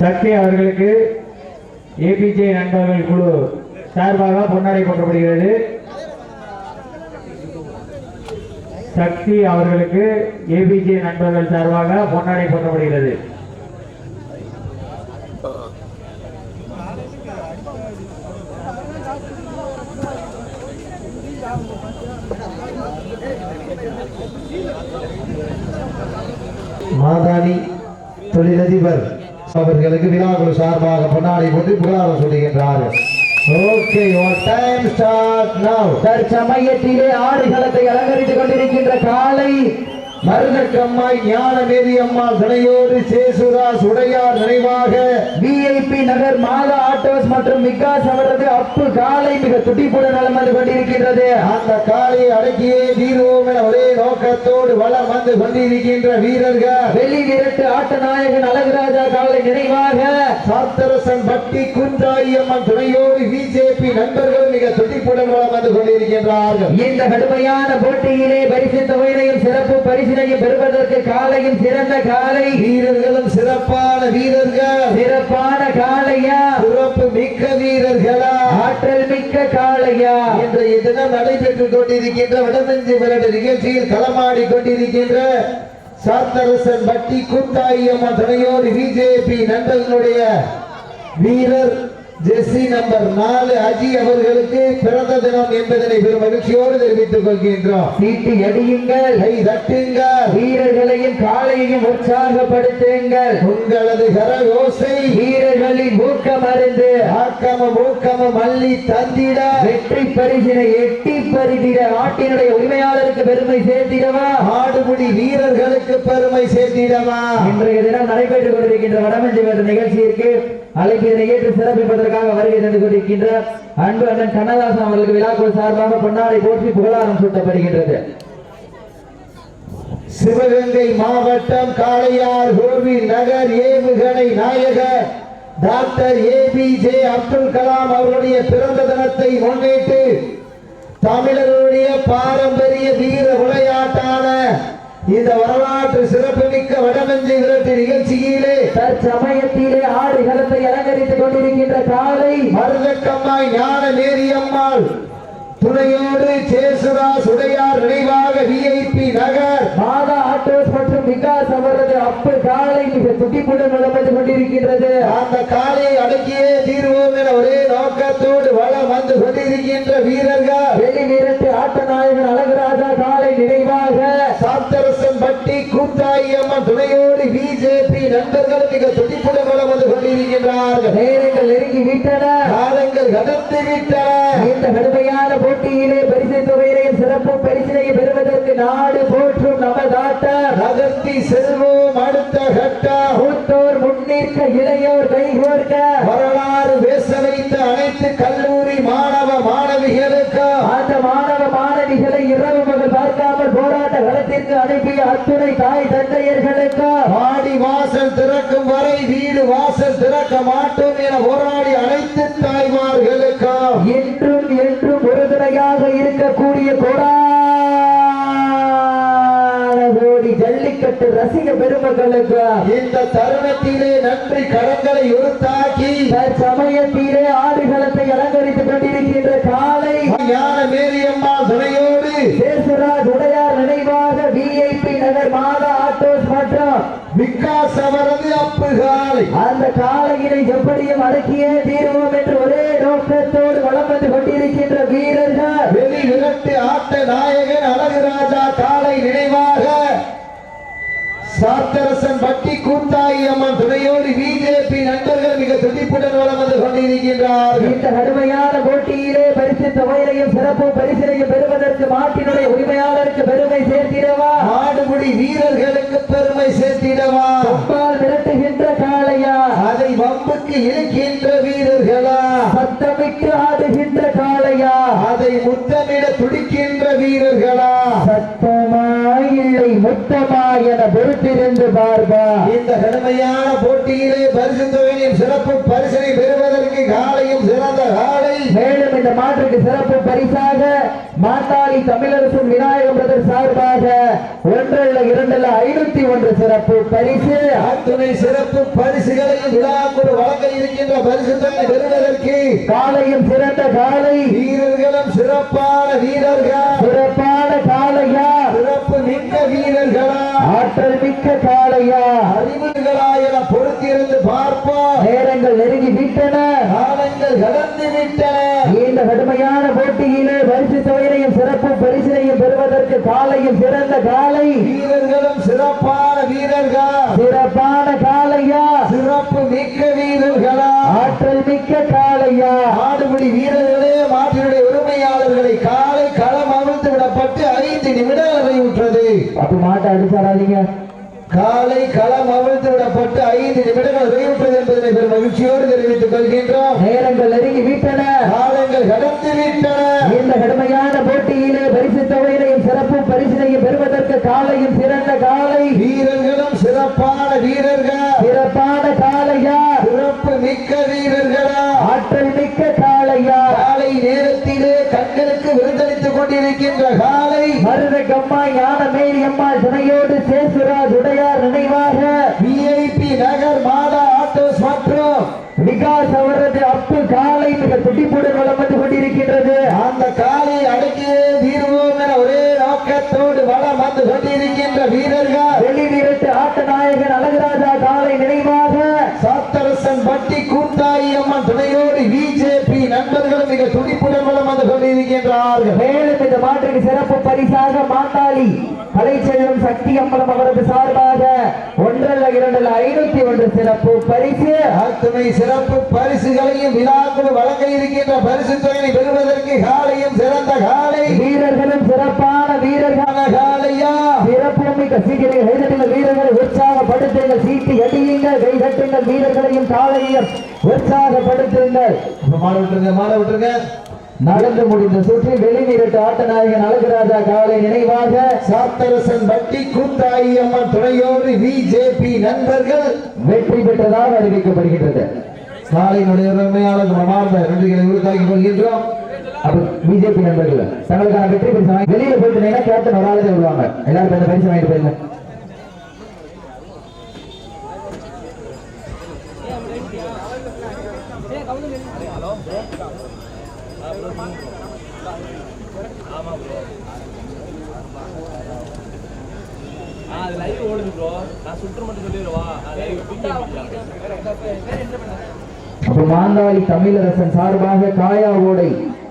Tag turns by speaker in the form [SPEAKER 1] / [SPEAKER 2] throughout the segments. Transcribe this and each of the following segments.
[SPEAKER 1] சக்தி அவர்களுக்கு ஏபிஜே நண்பர்கள் குழு சார்பாக பொன்னாடை போற்றப்படுகிறது. சக்தி அவர்களுக்கு ஏபிஜே நண்பர்கள் சார்பாக பொன்னாடை போற்றப்படுகிறது.
[SPEAKER 2] மாதாணி தொழிலதிபர் அவர்களுக்கு விழாக்குழு சார்பாக பொன்னாடி கொண்டு புகழாரம் சொல்லுகின்றார்கள் okay your time start now
[SPEAKER 3] தற்சமயத்திலே ஆடுகளத்தை அலங்கரித்துக் கொண்டிருக்கின்ற காலை
[SPEAKER 2] மருதக்கம்மா ஞானமேரி அம்மா துணையோடு சேசுராஸ் உடையார் நினைவாக
[SPEAKER 3] விஐபி நகர் மாதா ஆட்டோஸ் மற்றும் விகாஸ் அவரது அப்பு காலை மிக துடிப்புடன் நலம் வந்து கொண்டிருக்கின்றது.
[SPEAKER 2] அந்த காலையை அடக்கியே தீர்வோம் என ஒரே நோக்கத்தோடு வளம் வந்து கொண்டிருக்கின்ற வீரர்கள்.
[SPEAKER 3] வெள்ளி விரட்டு ஆட்ட நாயகன் அழகுராஜா காலை நினைவாக
[SPEAKER 2] சாத்தரசன் பட்டி குன்றாயி அம்மன் துணையோடு பிஜேபி நண்பர்கள் மிக துடிப்புடன் வளம் வந்து கொண்டிருக்கின்றார்கள்.
[SPEAKER 3] இந்த கடுமையான போட்டியிலே பரிசு தொகையினையும் சிறப்பு பரிசு பரிசினையும் பெறுவதற்கு காலையும் சிறந்த காலை.
[SPEAKER 2] வீரர்களும் சிறப்பான வீரர்கள்.
[SPEAKER 3] சிறப்பான காளையா?
[SPEAKER 2] சிறப்பு மிக்க வீரர்களா?
[SPEAKER 3] ஆற்றல் மிக்க காளையா?
[SPEAKER 2] இன்றைய தினம் நடைபெற்றுக் கொண்டிருக்கின்ற வடமஞ்சி விரட்டு நிகழ்ச்சியில் களமாடி கொண்டிருக்கின்ற சாத்தரசன் பட்டி கூத்தாயி அம்மன் துணையோடு பிஜேபி நண்பர்களுடைய வீரர் ஜெர்சி நம்பர் நாலு அஜி அவர்களுக்கு பிறந்த தினம் என்பதனை பெரும் மகிழ்ச்சியோடு தெரிவித்துக் கொள்கின்றோம்.
[SPEAKER 3] சீட்டி அடியுங்கள்.
[SPEAKER 2] கை தட்டுங்கள்.
[SPEAKER 3] வீரர்களையும் காளையையும் உற்சாகப்படுத்துங்கள்.
[SPEAKER 2] உங்களது கரகோசை
[SPEAKER 3] வீரர்களின் ஊக்கம் அறிந்து
[SPEAKER 2] ஆக்கம ஊக்கம மல்லி தந்திட.
[SPEAKER 3] வெற்றி பரிசினை எட்டி பரிதிட நாட்டினுடைய உரிமையாளருக்கு பெருமை சேர்த்திடவா?
[SPEAKER 2] ஆடுபுடி வீரர்களுக்கு பெருமை சேர்த்திடவா?
[SPEAKER 3] இன்றைய தினம் நடைபெற்றுக் கொண்டிருக்கின்ற வடமஞ்சி நிகழ்ச்சியிற்கு அழைப்பினை ஏற்று சிறப்பிப்பதற்காக வருகை தந்து கொண்டிருக்கின்ற அன்பு அண்ணன் கண்ணதாசன் அவர்களுக்கு விழாக்குழு சார்பாக பொன்னாடை போற்றி புகழாரம் சூட்டப்படுகின்றது.
[SPEAKER 2] சிவகங்கை மாவட்டம் காளையார் கோவில் நகர் ஏவுகணை நாயகர் doctor A P J Abdul Kalam அவருடைய பிறந்த தினத்தை முன்னிட்டு தமிழர்களுடைய பாரம்பரிய வீர விளையாட்டான இந்த வரலாற்று சிறப்புமிக்க வடமஞ்சை விரட்டு நிகழ்ச்சியிலே
[SPEAKER 3] தற்சமயத்திலே ஆடு களத்தை அலங்கரித்துக் கொண்டிருக்கின்ற காலை
[SPEAKER 2] மருதக்கம்மாய் ஞான மேரியம்மாள் துணையோடு சேசுராஸ் உடையார் நினைவாக விஐபி நகர்.
[SPEAKER 3] மாதா ஆட்டோஸ் மற்றும் விகாஸ் அவரது அப்பு காலை மிக துடிப்புடன் நடந்து கொண்டிருக்கின்றது.
[SPEAKER 2] அந்த காலையை அடக்கியே தீர்வோம் என ஒரே நோக்கத்தோடு வளம் வந்து கொண்டிருக்கின்ற வீரர்கள் பட்டி கூத்தாயி அம்மன் துணையோடு பிஜேபி நண்பர்கள் மிக துடிப்புடன் வளம் வந்து கொண்டிருக்கின்றார்கள்.
[SPEAKER 3] நேரங்கள் நெருங்கி விட்டன.
[SPEAKER 2] காலங்கள் கடந்து விட்டன.
[SPEAKER 3] இந்த கடுமையான போட்டியிலே பரிசு தொகையினையும் சிறப்பு பரிசினையும் பெறுவதற்கு நாடு போற்றும் நமதாட்ட
[SPEAKER 2] நகர்த்தி செல்வோம் அடுத்த கட்டம்
[SPEAKER 3] மூத்தோர் முன்னிற்க இளையோர் கைகோர்க்க.
[SPEAKER 2] வரலாறு பேச வைத்த அனைத்து கல்லூரி மாணவ மாணவிகளுக்கும்
[SPEAKER 3] களத்திற்கு அனுப்பிய அத்துணை தாய் தந்தையர்களுக்கு
[SPEAKER 2] வாடி வாசல் திறக்கும் வரை வீடு வாசல் திறக்க மாட்டோம் என போராடி அனைத்து தாய்மார்களுக்கும்
[SPEAKER 3] என்றும் என்றும் உறுதுணையாக இருக்கக்கூடிய கோடி ஜல்லிக்கட்டு ரசிக பெருமக்களுக்கு
[SPEAKER 2] இந்த தருணத்திலே நன்றி கடன்களை உருத்தாக்கி
[SPEAKER 3] தற்சமயத்திலே ஆடுகளத்தை அலங்கரித்துக் கொண்டிருக்கின்ற காலை
[SPEAKER 2] விகாஸ் அவரது அப்புகாலை
[SPEAKER 3] அந்த காளையினை எப்படியும் அடக்கியே தீர்வோம் என்று ஒரே நோக்கத்தோடு வளம் வந்து கொண்டிருக்கின்ற வீரர்கள்.
[SPEAKER 2] வெளி விரட்டு ஆட்ட நாயகன் அழகுராஜா காலை நினைவாக சாத்தரசன் பட்டி கூத்தாயி அம்மன் துணையோடு பிஜேபி நண்பர்கள் மிக துடிப்புடன் வளம் வந்து கொண்டிருக்கின்றார்கள்.
[SPEAKER 3] இந்த கடுமையான போட்டியிலே பரிசு தொகையிலையும் சிறப்பு பரிசினையும் பெறுவதற்கு மாட்டினுடைய உரிமையாளருக்கு பெருமை சேர்த்திடவா?
[SPEAKER 2] ஆடுபுடி வீரர்களுக்கு பெருமை சேர்த்திடவா?
[SPEAKER 3] அப்பால் விரட்டுகின்ற காளையா?
[SPEAKER 2] அதை வம்புக்கு இழுக்கின்ற வீரர்களா?
[SPEAKER 3] சத்தமிட்டு ஆடுகின்ற காளையா?
[SPEAKER 2] அதை முத்தமிட துடிக்கின்ற வீரர்களா?
[SPEAKER 3] முத்தமா என பொறுத்திருந்து பார்ப்பா.
[SPEAKER 2] இந்த கடுமையான போட்டியிலே பரிசு தொகையும் சிறப்பு பரிசனை பெறுவதற்கு காலையும் சிறந்த காலை.
[SPEAKER 3] மேலும் இந்த மாற்றுக்கு சிறப்பு பரிசாக மாட்டாளி தமிழரசன் விநாயகம் பிரதர் சார்பாக ஒன்றல்ல இரண்டல்ல ஐநூத்தி ஒன்று சிறப்பு பரிசு.
[SPEAKER 2] அத்துணை சிறப்பு பரிசுகளையும் விழாக்குழு வழங்க இருக்கின்ற பரிசு தொகை பெறுவதற்கு
[SPEAKER 3] காலையும் சிறந்த காலை.
[SPEAKER 2] வீரர்களும் சிறப்பான வீரர்கள்.
[SPEAKER 3] சிறப்பான
[SPEAKER 2] வீரர்களா
[SPEAKER 3] ஆற்றல் மிக்க காளையா.
[SPEAKER 2] அறிவுகளா என பொறுத்திருந்து பார்ப்போம்
[SPEAKER 3] நேரங்கள் நெருங்கி விட்டன.
[SPEAKER 2] காலங்கள் கடந்து விட்டன.
[SPEAKER 3] இந்த கடுமையான போட்டியிலே பரிசு தொகையினையும் சிறப்பு பரிசினையும் பெறுவதற்கு காலையும் சிறந்த காலை
[SPEAKER 2] வீரர்களும் சிறப்பான வீரர்கள்.
[SPEAKER 3] சிறப்பான காளையா.
[SPEAKER 2] சிறப்பு மிக்க வீரர்களா.
[SPEAKER 3] ஆற்றல் மிக்க காளையா
[SPEAKER 2] ஆடுபடி வீரர்களே மாற்றினுடைய உரிமையாளர்களை காலை களம் அவிழ்த்து விடப்பட்டு ஐந்து நிமிடங்கள் நிறைவுற்றது
[SPEAKER 3] அப்ப மாட்டை அடிச்சாடாதீங்க
[SPEAKER 2] காலை களம் அவிழ்த்து விடப்பட்டு ஐந்து நிமிடங்கள் என்பதனை பெரும் மகிழ்ச்சியோடு தெரிவித்துக் கொள்கின்றோம்.
[SPEAKER 3] நேரங்கள் நெருங்கி விட்டன.
[SPEAKER 2] காலங்கள் கடந்து விட்டன.
[SPEAKER 3] இந்த கடுமையான போட்டியிலே பரிசு சிறப்பு பரிசினையும் பெறுவதற்கு காலையும் சிறந்த காலை.
[SPEAKER 2] வீரர்களும் சிறப்பான வீரர்கள்.
[SPEAKER 3] சிறப்பான காளையா
[SPEAKER 2] சிறப்பு மிக்க வீரர்களா.
[SPEAKER 3] ஆற்றல் மிக்க காளையா
[SPEAKER 2] காலை நேரத்திலே கண்களுக்கு விருந்தளித்துக் கொண்டிருக்கின்ற காலை.
[SPEAKER 3] மருத கம்மா ஞான மேரி அம்மாள் துணையோடு
[SPEAKER 2] மற்றும்
[SPEAKER 3] விகாஸ் அவரது அப்பு காலை மிக துடிப்புடன் வலம் வந்து கொண்டிருக்கின்றது.
[SPEAKER 2] அந்த காலை அடக்கியே தீர்வோம் என ஒரே நோக்கத்தோடு வளம் வந்து கொண்டிருக்கின்ற வீரர்கள்.
[SPEAKER 3] வெளி வீரட்டு ஆட்ட நாயகன் அழகராஜா காலை நினைவாக
[SPEAKER 2] சாத்தரசன் பட்டி கூத்தாயி அம்மன் துணையோடு பிஜேபி நண்பர்கள் மிக துடிப்புடன் வளம் வந்து கொண்டிருக்கின்றார்கள்.
[SPEAKER 3] மேலும் இந்த மாற்றுக்கு சிறப்பு பரிசாக மாத்தாளி கலைச்செல்வம் சக்தி அம்பலம் அவரது சார்பாக ஒன்றல்ல இரண்டல்ல ஐநூத்தி ஒன்று சிறப்பு பரிசு.
[SPEAKER 2] அத்துணை சிறப்பு பரிசுகளையும் விழாக்குழு வழங்க இருக்கின்ற பரிசு தொகையை பெறுவதற்கு காலையும் சிறந்த காலை.
[SPEAKER 3] வீரர்களும் சிறப்பான வீரர்கள்.
[SPEAKER 2] காலையா?
[SPEAKER 3] சிறப்பு மிக்க சீக்கிரம் கைதட்டுங்கள் வீரர்களை உற்சாகப்படுத்துங்கள். சீட்டி அடியுங்கள் கைதட்டுங்கள் வீரர்களையும் காலையும் உற்சாகப்படுத்துங்கள்.
[SPEAKER 2] மாட விட்டுருங்க மாட விட்டுருங்க.
[SPEAKER 3] நடந்து முடிந்த சுற்றில் வெளிநீரட்டு ஆட்ட நாயகன் அழகுராஜா காலை நினைவாக
[SPEAKER 2] சாத்தரசன் பட்டி கூத்தாயி அம்மன் துணையோடு பிஜேபி நண்பர்கள்
[SPEAKER 3] வெற்றி பெற்றதாக அறிவிக்கப்படுகின்றது.
[SPEAKER 2] காலையினுடைய உரிமையாளர் மனமார்ந்த நன்றிகளை உறுத்தாக்கிக் கொள்கின்றோம்.
[SPEAKER 3] அப்ப பிஜேபி நண்பர்கள் தங்களுக்கான வெற்றி பரிசு வாங்கி வெளியில போயிட்டு கேப்டன் ஒரு ஆளுதே எல்லாரும் பரிசு வாங்கிட்டு போயிருங்க
[SPEAKER 4] அது லைவ் ஓடுது ப்ரோ நான் சுற்று மட்டும் சொல்லிடுவா
[SPEAKER 3] மாந்தாளி தமிழரசன் சார்பாக காயா ஓடை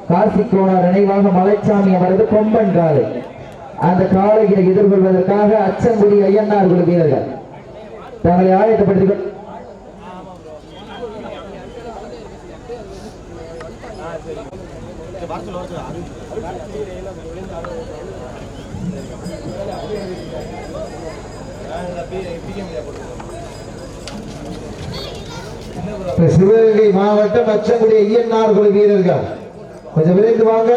[SPEAKER 3] காசி கோணார் நினைவாக மலைச்சாமி அவரது கொம்பன் காலை. அந்த காளையை எதிர்கொள்வதற்காக அச்சங்குடி ஐயன்னார் குழு வீரர்கள் தங்களை ஆயத்தப்படுத்திக்
[SPEAKER 2] சிவகங்கை மாவட்டம் அச்சங்குடி ஐயன்னார் குழு வீரர்கள். கொஞ்சம் விரைந்து வாங்க.